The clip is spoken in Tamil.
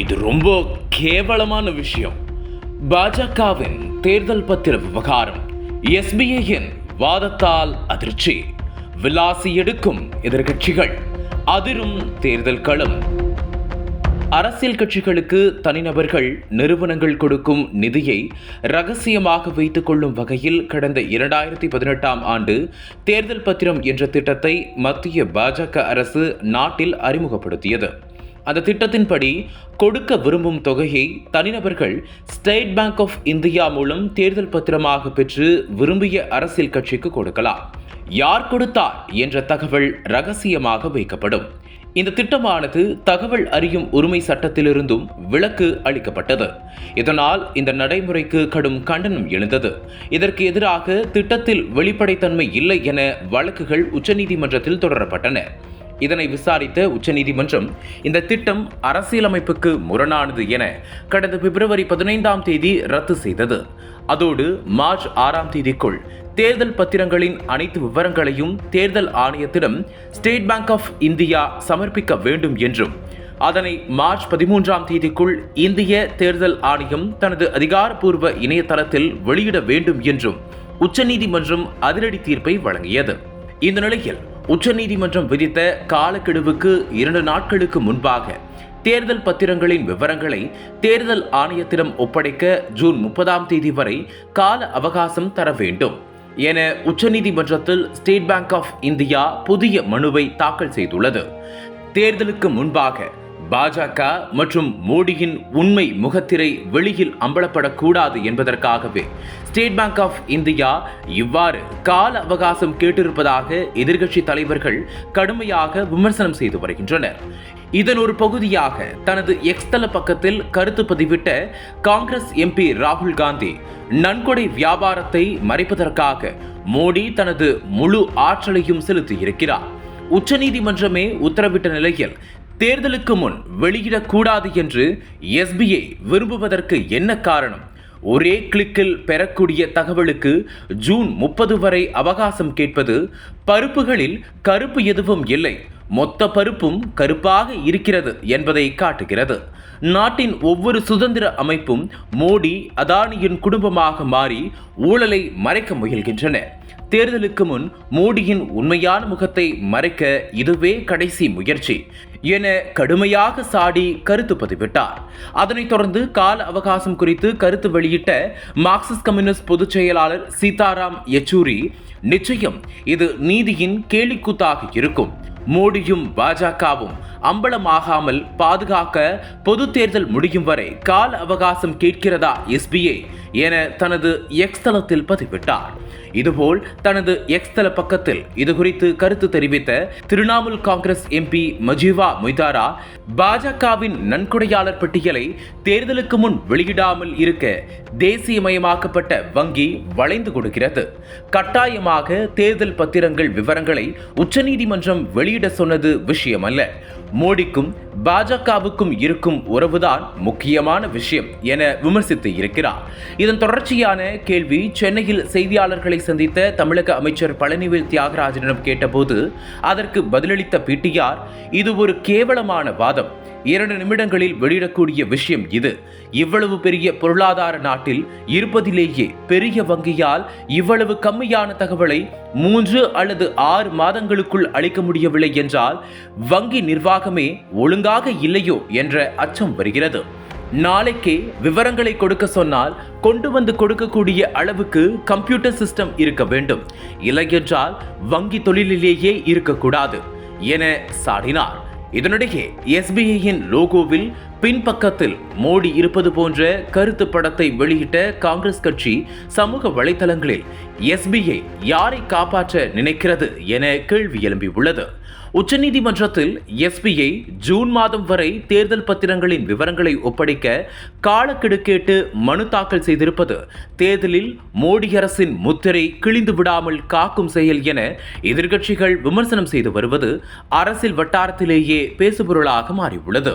இது ரொம்ப கேவலமான விஷயம். பாஜகவின் தேர்தல் பத்திர விவகாரம் எஸ்பிஐயின் வாதத்தால் அதிர்ச்சி. விலாசி எடுக்கும் எதிர்கட்சிகள் அதிரும் தேர்தல் களம். அரசியல் கட்சிகளுக்கு தனிநபர்கள் நிறுவனங்கள் கொடுக்கும் நிதியை ரகசியமாக வைத்துக் கொள்ளும் வகையில் கடந்த இரண்டாயிரத்தி பதினெட்டாம் ஆண்டு தேர்தல் பத்திரம் என்ற திட்டத்தை மத்திய பாஜக அரசு நாட்டில் அறிமுகப்படுத்தியது. அந்த திட்டத்தின்படி கொடுக்க விரும்பும் தொகையை தனிநபர்கள் ஸ்டேட் பேங்க் ஆஃப் இந்தியா மூலம் தேர்தல் பத்திரமாக பெற்று விரும்பிய அரசியல் கட்சிக்கு கொடுக்கலாம். யார் கொடுத்தார் என்ற தகவல் ரகசியமாக வைக்கப்படும். இந்த திட்டமானது தகவல் அறியும் உரிமை சட்டத்திலிருந்தும் விலக்கு அளிக்கப்பட்டது. இதனால் இந்த நடைமுறைக்கு கடும் கண்டனம் எழுந்தது. இதற்கு எதிராக திட்டத்தில் வெளிப்படைத்தன்மை இல்லை என வழக்குகள் உச்சநீதிமன்றத்தில் தொடரப்பட்டன. இதனை விசாரித்த உச்சநீதிமன்றம் இந்த திட்டம் அரசியலமைப்புக்கு முரணானது என கடந்த பிப்ரவரி பதினைந்தாம் தேதி ரத்து செய்தது. அதோடு மார்ச் ஆறாம் தேதிக்குள் தேர்தல் பத்திரங்களின் அனைத்து விவரங்களையும் தேர்தல் ஆணையத்திடம் ஸ்டேட் பேங்க் ஆஃப் இந்தியா சமர்ப்பிக்க வேண்டும் என்றும் அதனை மார்ச் பதிமூன்றாம் தேதிக்குள் இந்திய தேர்தல் ஆணையம் தனது அதிகாரப்பூர்வ இணையதளத்தில் வெளியிட வேண்டும் என்றும் உச்சநீதிமன்றம் அதிரடி தீர்ப்பை வழங்கியது. இந்த நிலையில் உச்சநீதிமன்றம் விதித்த காலக்கெடுவுக்கு இரண்டு நாட்களுக்கு முன்பாக தேர்தல் பத்திரங்களின் விவரங்களை தேர்தல் ஆணையத்திடம் ஒப்படைக்க ஜூன் முப்பதாம் தேதி வரை கால அவகாசம் தர வேண்டும் என உச்சநீதிமன்றத்தில் ஸ்டேட் பேங்க் ஆஃப் இந்தியா புதிய மனுவை தாக்கல் செய்துள்ளது. தேர்தலுக்கு முன்பாக பாஜக மற்றும் மோடியின் உண்மை முகத்திரை வெளியில் அம்பலப்படக்கூடாது என்பதற்காகவே ஸ்டேட் பேங்க் ஆஃப் இந்தியா இவ்வாறு கால அவகாசம் கேட்டிருப்பதாக எதிர்கட்சி தலைவர்கள் கடுமையாக விமர்சனம் செய்து வருகின்றனர். இதன் ஒரு பகுதியாக தனது எக்ஸ்தல பக்கத்தில் கருத்து பதிவிட்ட காங்கிரஸ் எம்பி ராகுல் காந்தி நன்கொடை வியாபாரத்தை மறைப்பதற்காக மோடி தனது முழு ஆற்றலையும் செலுத்தியிருக்கிறார். உச்சநீதிமன்றமே உத்தரவிட்ட நிலையில் தேர்தலுக்கு முன் வெளியிடக்கூடாது என்று எஸ்பிஐ விரும்புவதற்கு என்ன காரணம்? ஒரே கிளிக்கில் பெறக்கூடிய தகவலுக்கு ஜூன் முப்பது வரை அவகாசம் கேட்பது பருப்புகளில் கருப்பு எதுவும் இல்லை. மொத்த பருப்பும் கருப்பாக இருக்கிறது என்பதை காட்டுகிறது. நாட்டின் ஒவ்வொரு சுதந்திர அமைப்பும் மோடி அதானியின் குடும்பமாக மாறி ஊழலை மறைக்க முயல்கின்றன. தேர்தலுக்கு முன் மோடியின் உண்மையான முகத்தை மறைக்க இதுவே கடைசி முயற்சி என கடுமையாக சாடி கருத்து பதிவிட்டார். அதனைத் தொடர்ந்து கால அவகாசம் குறித்து கருத்து வெளியிட்ட மார்க்சிஸ்ட் கம்யூனிஸ்ட் பொதுச் செயலாளர் சீதாராம் யெச்சூரி நிச்சயம் இது நீதியின் கேலிக்கூத்தாக இருக்கும். மோடியும் பாஜகவும் அம்பலமாகாமல் பாதுகாக்க பொது தேர்தல் முடியும் வரை கால அவகாசம் கேட்கிறதா எஸ்பிஐ என தனது எக்ஸ் தளத்தில் பதிவிட்டார். இதுபோல் தனது எக்ஸ் தள பக்கத்தில் இதுகுறித்து கருத்து தெரிவித்த திரிணாமுல் காங்கிரஸ் எம்பி மஜீவா மொய்தாரா பாஜகவின் நன்கொடையாளர் பட்டியலை தேர்தலுக்கு முன் வெளியிடாமல் இருக்க தேசியமயமாக்கப்பட்ட வங்கி வளைந்து கொடுக்கிறது. கட்டாயமாக தேர்தல் பத்திரங்கள் விவரங்களை உச்சநீதிமன்றம் வெளியிட சொன்னது விஷயமல்ல. மோடிக்கும் பாஜகவுக்கும் இருக்கும் உறவுதான் முக்கியமான விஷயம் என விமர்சித்து இருக்கிறார். இதன் தொடர்ச்சியான கேள்வி சென்னையில் செய்தியாளர்களை சந்தித்த தமிழக அமைச்சர் பழனிவேல் தியாகராஜனிடம் கேட்டபோது அதற்கு பதிலளித்த பிடிஆர் இது ஒரு கேவலமான வாதம். இரண்டு நிமிடங்களில் வெளியிடக்கூடிய விஷயம் இது. இவ்வளவு பெரிய பொருளாதார நாட்டில் இருப்பதிலேயே பெரிய வங்கியால் இவ்வளவு கம்மியான தகவலை மூன்று அல்லது ஆறு மாதங்களுக்குள் அளிக்க முடியவில்லை என்றால் வங்கி நிர்வாகமே ஒழுங்காக இல்லையோ என்ற அச்சம் வருகிறது. நாளைக்கே விவரங்களை கொடுக்க சொன்னால் கொண்டு வந்து கொடுக்கக்கூடிய அளவுக்கு கம்ப்யூட்டர் சிஸ்டம் இருக்க வேண்டும். இல்லையென்றால் வங்கி தொழிலிலேயே இருக்கக்கூடாது. என சாடினார். இதனிடையே எஸ்பிஐயின் லோகோவில் பின்பக்கத்தில் மோடி இருப்பது போன்ற கருத்து படத்தை வெளியிட்ட காங்கிரஸ் கட்சி சமூக வலைதளங்களில் எஸ்பிஐ யாரை காப்பாற்ற நினைக்கிறது என கேள்வி எழும்பியுள்ளது உச்சநீதிமன்றத்தில் எஸ்பிஐ ஜூன் மாதம் வரை தேர்தல் பத்திரங்களின் விவரங்களை ஒப்படைக்க காலக்கெடு கேட்டு மனு தாக்கல் செய்திருப்பது தேர்தலில் மோடி அரசின் முத்திரை கிழிந்து விடாமல் காக்கும் செயல் என எதிர்க்கட்சிகள் விமர்சனம் செய்து வருவது அரசியல் வட்டாரத்திலேயே பேசுபொருளாக மாறியுள்ளது.